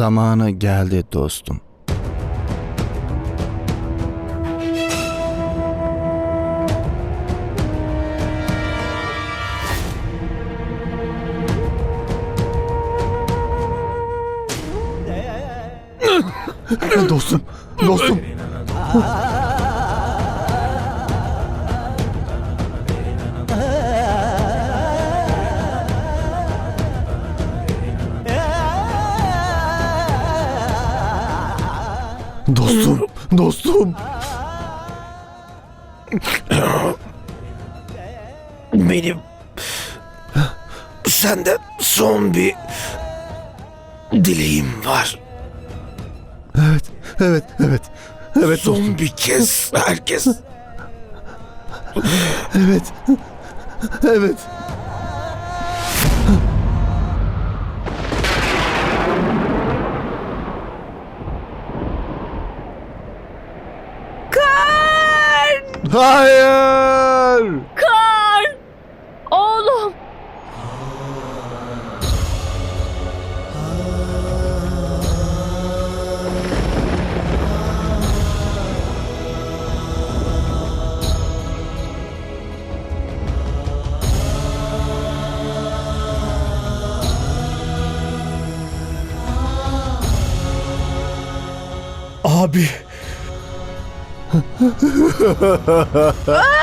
Zamanı geldi dostum. dostum, dostum. Dostum, dostum. Benim senden son bir dileğim var. Evet, evet, evet. Evet dostum. Son bir kez herkes Evet. Evet. Hayır! Kar! Oğlum! Abi. Ha ha ha ha ha!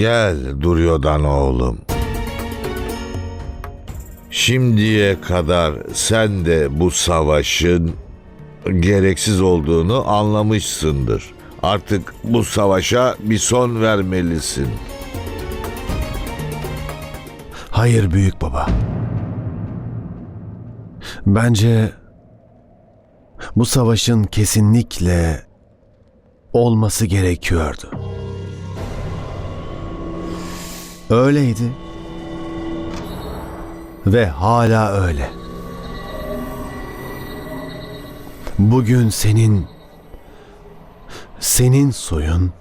Gel Duryodhan oğlum. Şimdiye kadar sen de bu savaşın gereksiz olduğunu anlamışsındır. Artık bu savaşa bir son vermelisin. Hayır büyük baba. Bence bu savaşın kesinlikle olması gerekiyordu. Öyleydi. Ve hala öyle. Bugün senin senin soyun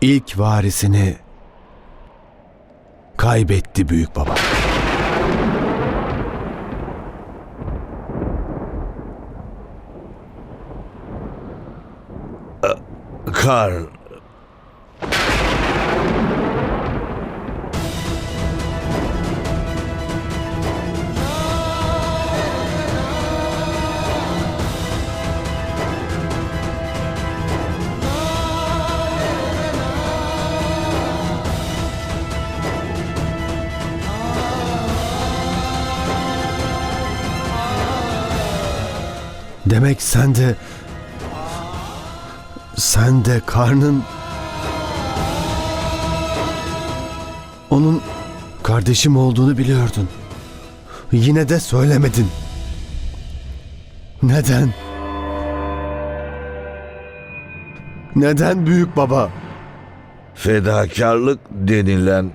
ilk varisini kaybetti büyük baba. Karl, Demek sen de... Sen de karnın... Onun kardeşim olduğunu biliyordun. Yine de söylemedin. Neden? Neden büyük baba? Fedakarlık denilen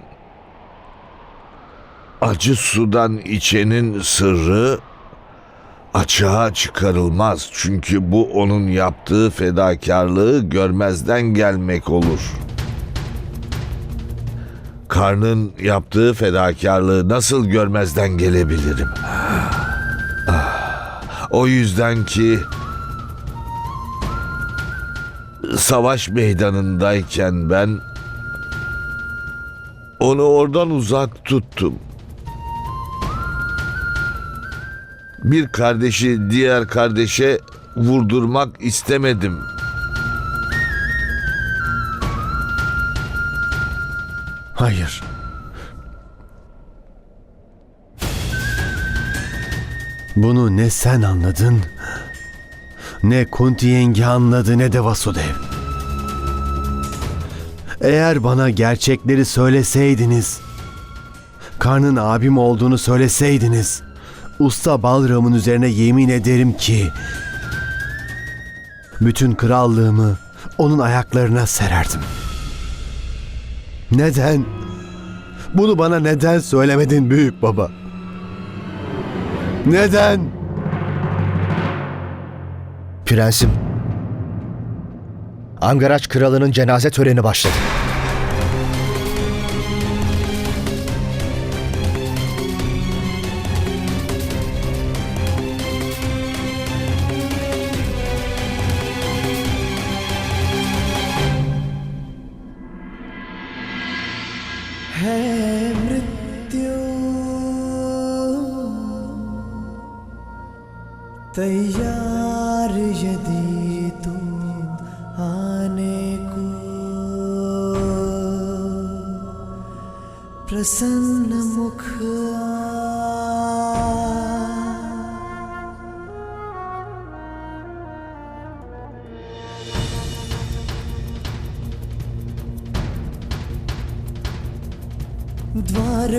acı sudan içenin sırrı açığa çıkarılmaz. Çünkü bu onun yaptığı fedakarlığı görmezden gelmek olur. Karnın yaptığı fedakarlığı nasıl görmezden gelebilirim? Ah, O yüzden ki savaş meydanındayken ben onu oradan uzak tuttum. Bir kardeşi diğer kardeşe vurdurmak istemedim. Hayır. Bunu ne sen anladın, ne Kunti yenge anladı ne de Vasudev. Eğer bana gerçekleri söyleseydiniz, karnın abim olduğunu söyleseydiniz, Usta Balram'ın üzerine yemin ederim ki, bütün krallığımı onun ayaklarına sererdim. Neden? Bunu bana neden söylemedin büyük baba? Neden? Prensim. Angaraç kralının cenaze töreni başladı. तैयार यदि तुम आने को। प्रसन्न मुख आ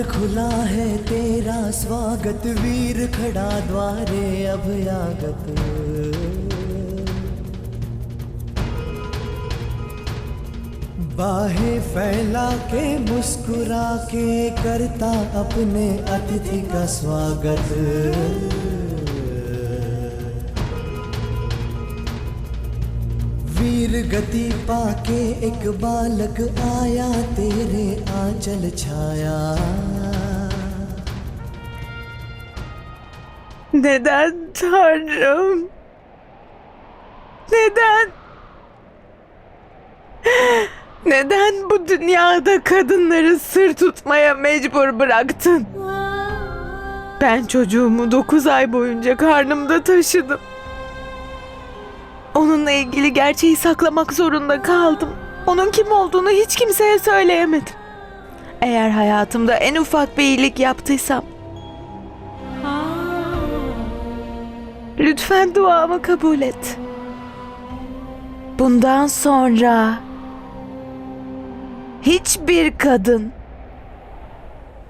खुला है तेरा स्वागत, वीर खड़ा द्वारे अभयागत बाहें फैला के, मुस्कुरा के, करता अपने अतिथि का स्वागत। वीर गति पाके एक बालक आया तेरे आंचल छाया Neden Tanrım? Neden? Neden bu dünyada kadınları sır tutmaya mecbur bıraktın? Ben çocuğumu dokuz ay boyunca karnımda taşıdım. Onunla ilgili gerçeği saklamak zorunda kaldım. Onun kim olduğunu hiç kimseye söyleyemedim. Eğer hayatımda en ufak bir iyilik yaptıysam Lütfen duamı kabul et. Bundan sonra hiçbir kadın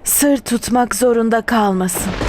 sır tutmak zorunda kalmasın.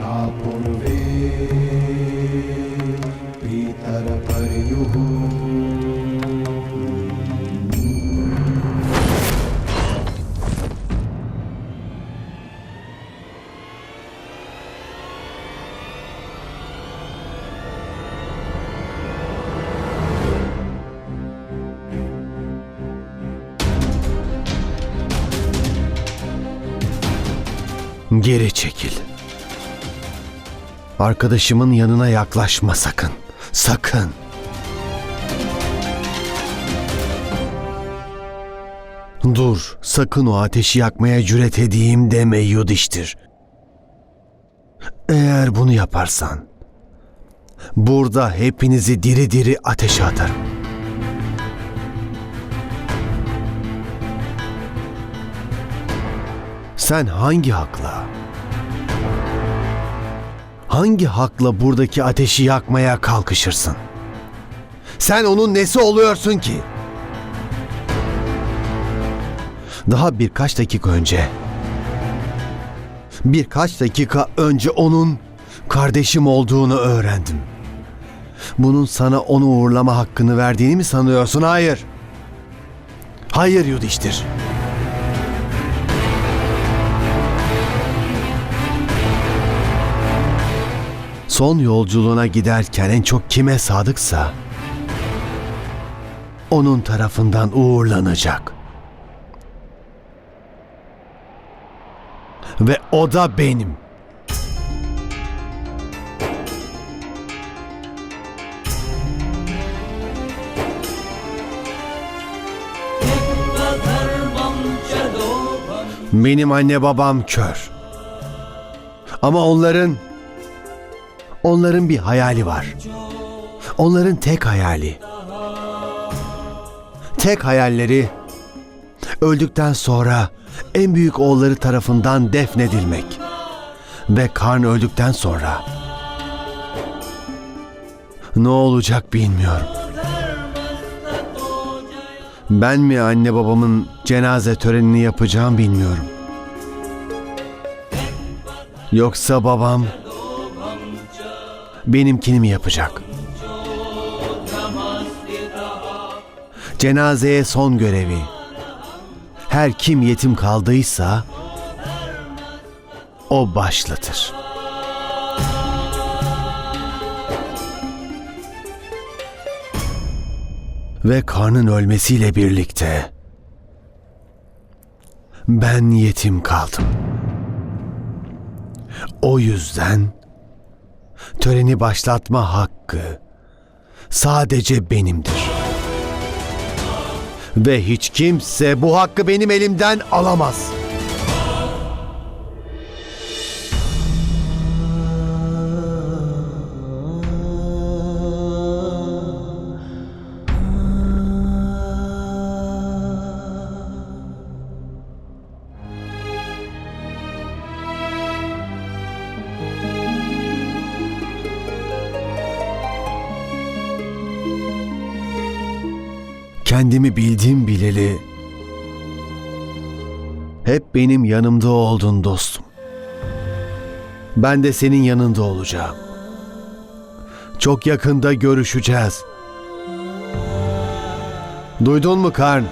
ना पूर्वे पीतरपर्युः Geri çekil. Arkadaşımın yanına yaklaşma sakın. Sakın. Dur, sakın o ateşi yakmaya cüret edeyim deme Yudiştir. Eğer bunu yaparsan, burada hepinizi diri diri ateşe atarım. Sen hangi hakla? Hangi hakla buradaki ateşi yakmaya kalkışırsın? Sen onun nesi oluyorsun ki? Daha birkaç dakika önce birkaç dakika önce onun kardeşim olduğunu öğrendim. Bunun sana onu uğurlama hakkını verdiğini mi sanıyorsun? Hayır. Hayır Yudiştir. Son yolculuğuna giderken en çok kime sadıksa onun tarafından uğurlanacak. Ve o da benim. Benim anne babam kör. Ama onların onların bir hayali var. Onların tek hayali. Tek hayalleri öldükten sonra en büyük oğulları tarafından defnedilmek. Ve Karn öldükten sonra ne olacak bilmiyorum. Ben mi anne babamın cenaze törenini yapacağım bilmiyorum. Yoksa babam benimkini mi yapacak? Cenazeye son görevi. Her kim yetim kaldıysa o başlatır. Ve karnın ölmesiyle birlikte ben yetim kaldım. O yüzden töreni başlatma hakkı sadece benimdir. Ve hiç kimse bu hakkı benim elimden alamaz. Kendimi bildim bileli hep benim yanımda oldun dostum. Ben de senin yanında olacağım. Çok yakında görüşeceğiz. Duydun mu Karn?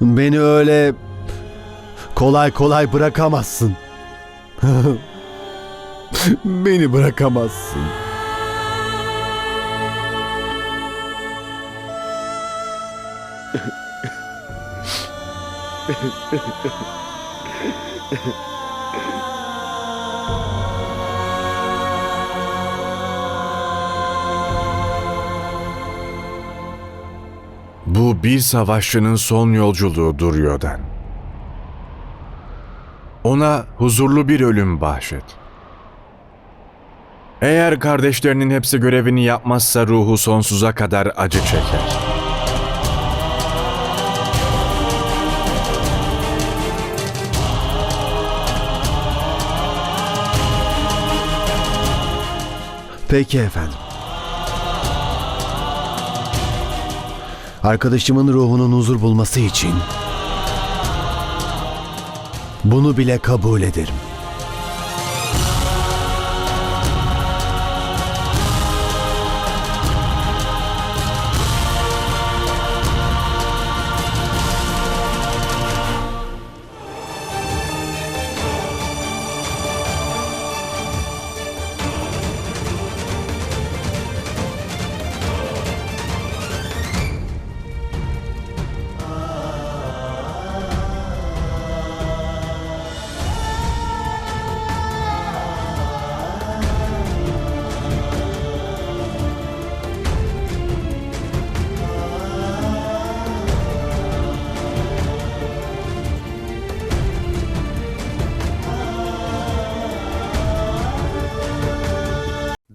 Beni öyle kolay kolay bırakamazsın. Beni bırakamazsın. Bu bir savaşçının son yolculuğu Duryodhan. Ona huzurlu bir ölüm bahşet. Eğer kardeşlerinin hepsi görevini yapmazsa ruhu sonsuza kadar acı çeker. Peki efendim. Arkadaşımın ruhunun huzur bulması için bunu bile kabul ederim.